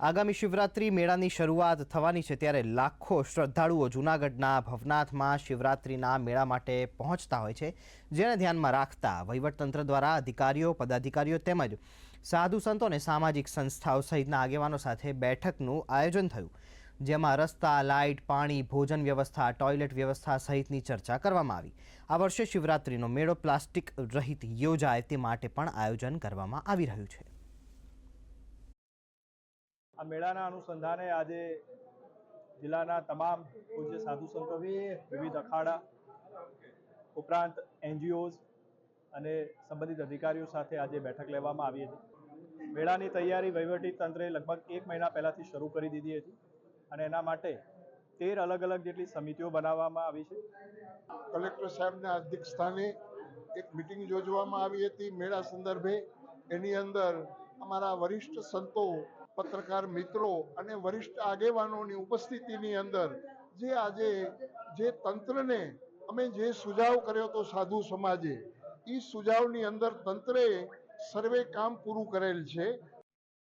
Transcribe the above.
આગામી શિવરાત્રી મેળાની શરૂઆત થવાની છે ત્યારે લાખો શ્રદ્ધાળુઓ જૂનાગઢના ભવનાથમાં શિવરાત્રીના મેળા માટે પહોંચતા હોય છે, જેને ધ્યાનમાં રાખતા વહીવટતંત્ર દ્વારા અધિકારીઓ, પદાધિકારીઓ તેમજ સાધુ સંતો અને સામાજિક સંસ્થાઓ સહિતના આગેવાનો સાથે બેઠકનું આયોજન થયું. જેમાં રસ્તા, લાઇટ, પાણી, ભોજન વ્યવસ્થા, ટોયલેટ વ્યવસ્થા સહિતની ચર્ચા કરવામાં આવી. આ વર્ષે શિવરાત્રીનો મેળો પ્લાસ્ટિક રહિત યોજાય તે માટે પણ આયોજન કરવામાં આવી રહ્યું છે. આ મેળાના અનુસંધાને આજે જિલ્લાના તમામ પૂજ્ય સાધુ સંતો વિવિધ અખાડા, ઉપરાંત એનજીઓઝ અને સંબંધિત અધિકારીઓ સાથે આજે બેઠક લેવામાં આવી હતી. મેળાની તૈયારી વહીવટી તંત્રે લગભગ એક મહિના પહેલાથી શરૂ કરી દીધી હતી અને એના માટે તેર અલગ અલગ જેટલી સમિતિઓ બનાવવામાં આવી છે. કલેક્ટર સાહેબના અધ્યક્ષ સ્થાને એક મિટિંગ યોજવામાં આવી હતી. મેળા સંદર્ભે એની અંદર અમારા વરિષ્ઠ સંતો પત્રકાર મિત્રો અને વરિષ્ઠ આગેવાનોની ઉપસ્થિતિની અંદર જે આજે જે તંત્રને અમે જે સુઝાવ કર્યો હતો સાધુ સમાજે એ સુઝાવની અંદર તંત્રે સર્વે કામ પૂરું કરેલ છે.